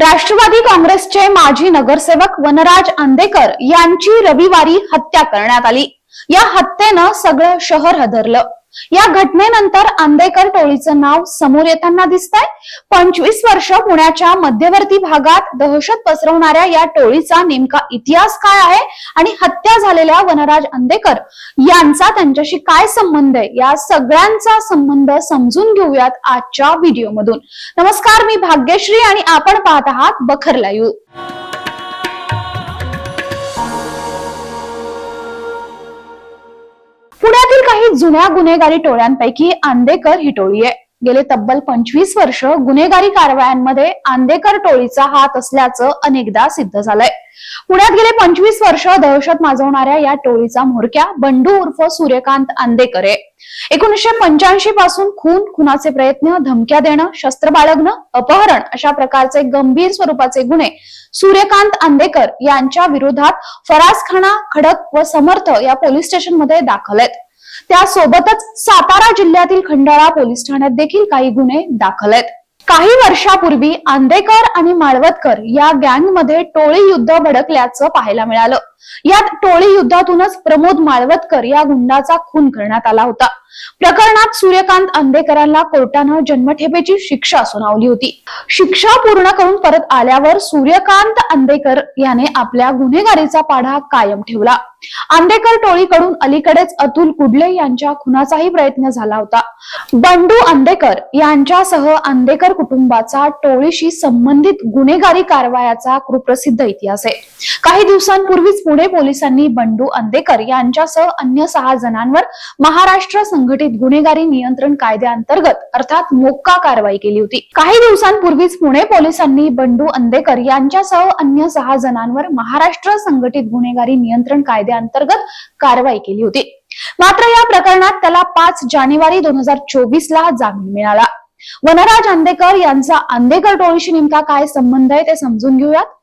राष्ट्रवादी काँग्रेसचे माजी नगरसेवक वनराज आंदेकर यांची रविवारी हत्या करण्यात आली. या हत्येनं सगळं शहर हदरलं. या घटनेनंतर आंदेकर टोळीचं नाव समोर येताना दिसतंय. पंचवीस वर्ष पुण्याच्या मध्यवर्ती भागात दहशत पसरवणाऱ्या या टोळीचा नेमका इतिहास काय आहे आणि हत्या झालेल्या वनराज आंदेकर यांचा त्यांच्याशी काय संबंध आहे? या सगळ्यांचा संबंध समजून घेऊयात आजच्या व्हिडिओमधून नमस्कार मी भाग्यश्री आणि आपण पाहत आहात बखर लाईव्ह काही जुन्या गुन्हेगारी टोळ्यांपैकी आंदेकर ही टोळी आहे. गेले तब्बल पंचवीस वर्ष गुन्हेगारी कारवायांमध्ये आंदेकर टोळीचा हात असल्याचं अनेकदा सिद्ध झालंय. पुण्यात गेले पंचवीस वर्ष दहशत माजवणाऱ्या या टोळीचा म्होरक्या बंडू उर्फ सूर्यकांत आंदेकर आहे. एकोणीसशे पंच्याऐंशी पासून खून खुनाचे प्रयत्न धमक्या देणं शस्त्र बाळगणं अपहरण अशा प्रकारचे गंभीर स्वरूपाचे गुन्हे सूर्यकांत आंदेकर यांच्या विरोधात फरासखाना खडक व समर्थ या पोलीस स्टेशनमध्ये दाखल आहेत. त्यासोबतच सातारा जिल्ह्यातील खंडाळा पोलीस ठाण्यात देखील काही गुन्हे दाखल आहेत. काही वर्षापूर्वी आंदेकर आणि माळवतकर या गँगमध्ये टोळी युद्ध भडकल्याचं पाहायला मिळालं. यात टोळी युद्धातूनच प्रमोद माळवतकर या गुंडाचा खून करण्यात आला होता. प्रकरणात सूर्यकांत आंदेकरांना कोर्टानं जन्मठेपेची शिक्षा सुनावली होती. शिक्षा पूर्ण करून परत आल्यावर सूर्यकांत आंदेकर याने आपल्या गुन्हेगारीचा पाढा कायम ठेवला. आंदेकर टोळीकडून अलीकडेच अतुल कुडले यांच्या खुनाचाही प्रयत्न झाला होता. बंडू आंदेकर यांच्यासह आंदेकर कुटुंबाचा टोळीशी संबंधित गुन्हेगारी कारवायाचा कुप्रसिद्ध इतिहास आहे. काही दिवसांपूर्वीच पुणे पोलिसांनी बंडू अंदेकर यांच्यासह अन्य सहा जणांवर महाराष्ट्र संघटित गुन्हेगारी नियंत्रण कायद्याअंतर्गत अर्थात मोक्का कारवाई केली होती. काही दिवसांपूर्वीच पुणे पोलिसांनी बंडू अंदेकर यांच्यासह अन्य सहा जणांवर महाराष्ट्र संघटित गुन्हेगारी नियंत्रण कायद्याअंतर्गत कारवाई केली होती. मात्र या प्रकरणात त्याला पाच जानेवारी दोन हजार चोवीस ला जामीन मिळाला. वनराज आंदेकर यांचा आंदेकर टोळीशी नेमका काय संबंध आहे ते समजून घेऊयात.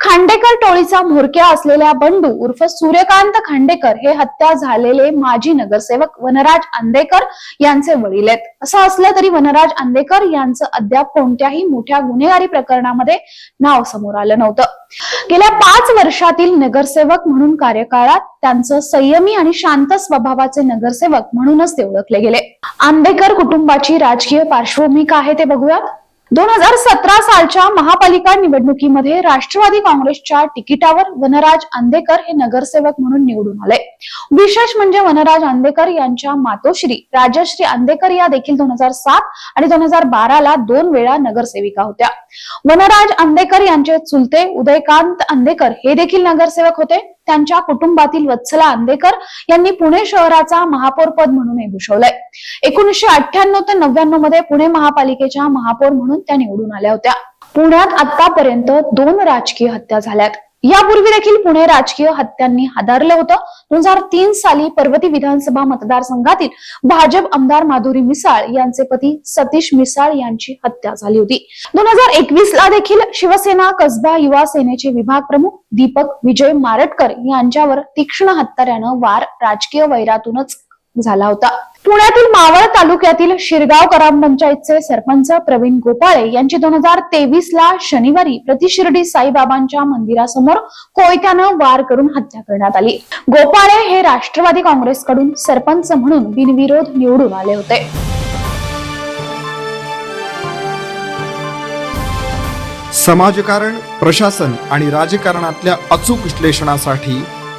खांडेकर टोळीचा म्होरक्या असलेल्या बंडू उर्फ सूर्यकांत खांडेकर हे हत्या झालेले माजी नगरसेवक वनराज आंदेकर यांचे वडील आहेत. असं असलं तरी वनराज आंदेकर यांचं अद्याप कोणत्याही मोठ्या गुन्हेगारी प्रकरणामध्ये नाव समोर आलं नव्हतं. गेल्या पाच वर्षातील नगरसेवक म्हणून कार्यकाळात त्यांचं संयमी आणि शांत स्वभावाचे नगरसेवक म्हणूनच ते ओळखले गेले. आंबेकर कुटुंबाची राजकीय पार्श्वभूमी काय आहे ते बघूयात. दोन हजार सतरा सालच्या महापालिका निवडणुकीमध्ये राष्ट्रवादी काँग्रेसच्या तिकिटावर वनराज आंदेकर हे नगरसेवक म्हणून निवडून आले. विशेष म्हणजे वनराज आंदेकर यांच्या मातोश्री राजश्री आंदेकर या देखील दोन हजार सात आणि दोन हजार बाराला दोन वेळा नगरसेविका होत्या. वनराज आंदेकर यांचे चुलते उदयकांत आंदेकर हे देखील नगरसेवक होते. त्यांच्या कुटुंबातील वत्सला आंदेकर यांनी पुणे शहराचा महापौर पद म्हणून भूषवलंय. एकोणीसशे अठ्ठ्याण्णव ते नव्याण्णवमध्ये पुणे महापालिकेच्या महापौर म्हणून त्या निवडून आल्या होत्या. पुण्यात आतापर्यंत दोन राजकीय हत्या झाल्यात. यापूर्वी देखील पुणे राजकीय हत्यांनी हादरलं होतं. दोन हजार तीन साली पर्वती विधानसभा मतदारसंघातील भाजप आमदार माधुरी मिसाळ यांचे पती सतीश मिसाळ यांची हत्या झाली होती. दोन हजार एकवीस ला देखील शिवसेना कसबा युवा सेनेचे विभाग प्रमुख दीपक विजय मारटकर यांच्यावर तीक्ष्ण हत्याऱ्यानं वार राजकीय वैरातूनच झाला होता. पुण्यातील मावळ तालुक्यातील शिरगाव ग्रामपंचायतचे सरपंच प्रवीण गोपाळे यांची दोन हजार तेवीस ला शनिवारी प्रतिशिर्डी साईबाबांच्या मंदिरासमोर कोयत्यानं वार करून हत्या करण्यात आली. गोपाळे हे राष्ट्रवादी काँग्रेसकडून सरपंच म्हणून बिनविरोध निवडून आले होते. समाजकारण प्रशासन आणि राजकारणातल्या अचूक विश्लेषणासाठी